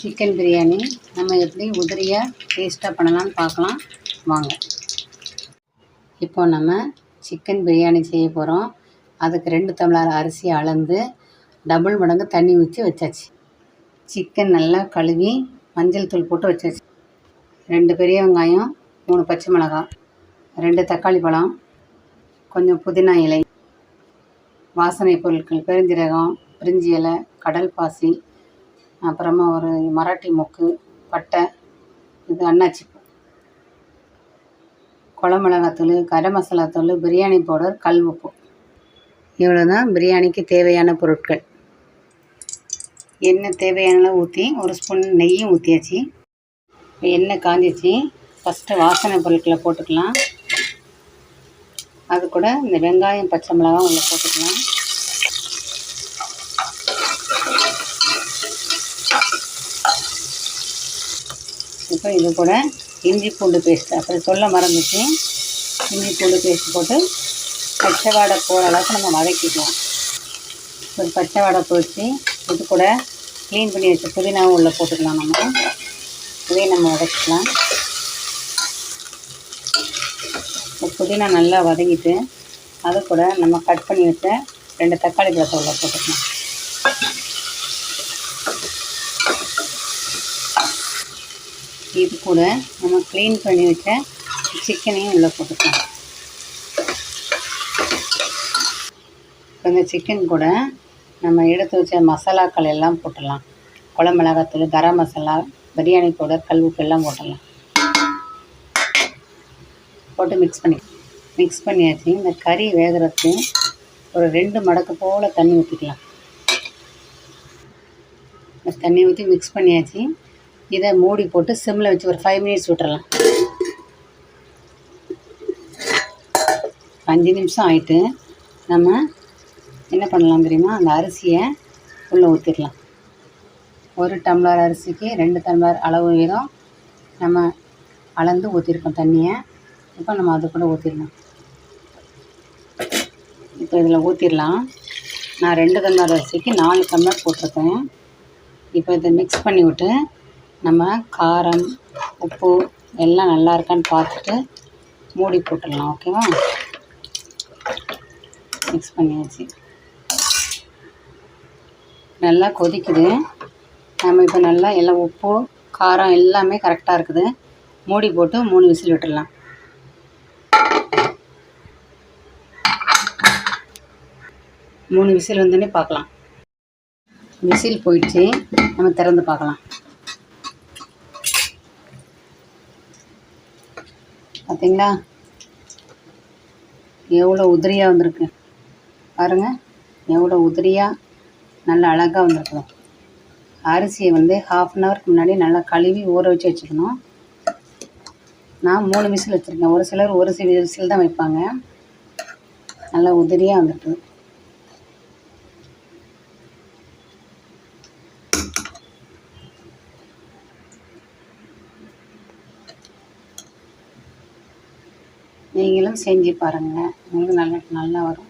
Chicken biryani. நம்ம எப்படி உதிரியாக டேஸ்ட்டாக பண்ணலாம்னு பார்க்கலாம். வாங்க. இப்போ நம்ம சிக்கன் பிரியாணி செய்ய போகிறோம் அதுக்கு ரெண்டு தமிழர் அரிசி அளந்து டபுள் மடங்கு தண்ணி ஊற்றி வச்சாச்சு. சிக்கன் நல்லா கழுவி மஞ்சள் தூள் போட்டு வச்சாச்சு. ரெண்டு பெரிய வெங்காயம் மூணு பச்சை மிளகாய் ரெண்டு தக்காளி பழம் கொஞ்சம் புதினா இலை வாசனை பொருட்கள் பெருஞ்சீரகம் பிரிஞ்சி இலை கடல் பாசி அப்புறமா ஒரு மராட்டி மொக்கு பட்டை இது அண்ணாச்சி குளமிளகாத்தூள் கரம் மசாலா தூள் பிரியாணி பவுடர் கல் உப்பு. இவ்வளோ தான் பிரியாணிக்கு தேவையான பொருட்கள். எண்ணெய் தேவையான ஊற்றி ஒரு ஸ்பூன் நெய்யும் ஊற்றியாச்சு எண்ணெய் காஞ்சிச்சு. ஃபஸ்ட்டு வாசனை பொருட்களை போட்டுக்கலாம். அது கூட இந்த வெங்காயம் பச்சை மிளகாய் உள்ள போட்டுக்கலாம். இப்போ இது கூட இஞ்சி பூண்டு பேஸ்ட் அப்புறம் சொல்ல மறந்துச்சு. இஞ்சி பூண்டு பேஸ்ட் போட்டு பச்சை வாடை போகிற அளவுக்கு நம்ம வதக்கிக்கலாம். ஒரு பச்சை வாடை போச்சு இது கூட க்ளீன் பண்ணி வச்ச புதினாவும் உள்ளே போட்டுக்கலாம் நம்ம. இதையும் நம்ம வதக்கிக்கலாம். புதினா நல்லா வதக்கிட்டு அது கூட நம்ம கட் பண்ணி வச்ச ரெண்டு தக்காளி பழத்தை உள்ள போட்டுக்கலாம் இது கூட நம்ம க்ளீன் பண்ணி வச்ச சிக்கனையும் உள்ளே போட்டுக்கலாம். இப்போ இந்த சிக்கன் கூட நம்ம எடுத்து வச்ச மசாலாக்கள் எல்லாம் போட்டுடலாம். குழம்பு மிளகாத்தூள் கரம் மசாலா பிரியாணி பவுடர் கல் உப்பு எல்லாம் போட்டுடலாம். போட்டு மிக்ஸ் பண்ணி மிக்ஸ் பண்ணியாச்சு. இந்த கறி வேகிறதுக்கு ஒரு ரெண்டு மடக்கு போல் தண்ணி ஊற்றிக்கலாம் தண்ணி ஊற்றி மிக்ஸ் பண்ணியாச்சு. இதை மூடி போட்டு சிம்மில் வச்சு ஒரு ஃபைவ் மினிட்ஸ் விட்டுறலாம். அஞ்சு நிமிஷம் ஆயிட்டு நம்ம என்ன பண்ணலாம் தெரியுமா? அந்த அரிசியை உள்ளே ஊற்றிடலாம் ஒரு டம்ளர் அரிசிக்கு ரெண்டு டம்ளர் அளவு வீதம் நம்ம அளந்து ஊற்றிருக்கோம் தண்ணியை. இப்போ நம்ம அது கூட ஊற்றிடலாம் இப்போ இதில் ஊற்றிடலாம் நான் ரெண்டு டம்ளர் அரிசிக்கு நாலு டம்ளர் போட்டிருக்கேன். இப்போ இதை மிக்ஸ் பண்ணி விட்டு நம்ம காரம் உப்பு எல்லாம் நல்லா இருக்கான்னு பார்த்துட்டு மூடி போட்டுடலாம் ஓகேவா? மிக்ஸ் பண்ணியாச்சு. நல்லா கொதிக்குது. நம்ம இப்போ நல்லா எல்லாம் உப்பு காரம் எல்லாமே கரெக்டாக இருக்குது. மூடி போட்டு மூணு விசில் விட்டுடலாம். மூணு விசில் வந்தோடனே பார்க்கலாம். விசில் போயிடுச்சு. நம்ம திறந்து பார்க்கலாம். பார்த்தீங்களா எவ்வளோ உதிரியாக வந்திருக்கு. பாருங்கள் எவ்வளோ உதிரியாக நல்ல அழகாக வந்திருக்குது. அரிசியை வந்து ஹாஃப் அன் ஹவருக்கு முன்னாடி நல்லா கழுவி ஊற வச்சு வச்சுக்கணும். நான் மூணு விசில் வச்சுருக்கேன். ஒரு சிலர் ஒரு சில விசில் தான் வைப்பாங்க. நல்லா உதிரியாக வந்துருக்கு நீங்களும் செஞ்சு பாருங்கள் உங்களுக்கு நல்ல நல்லா வரும்.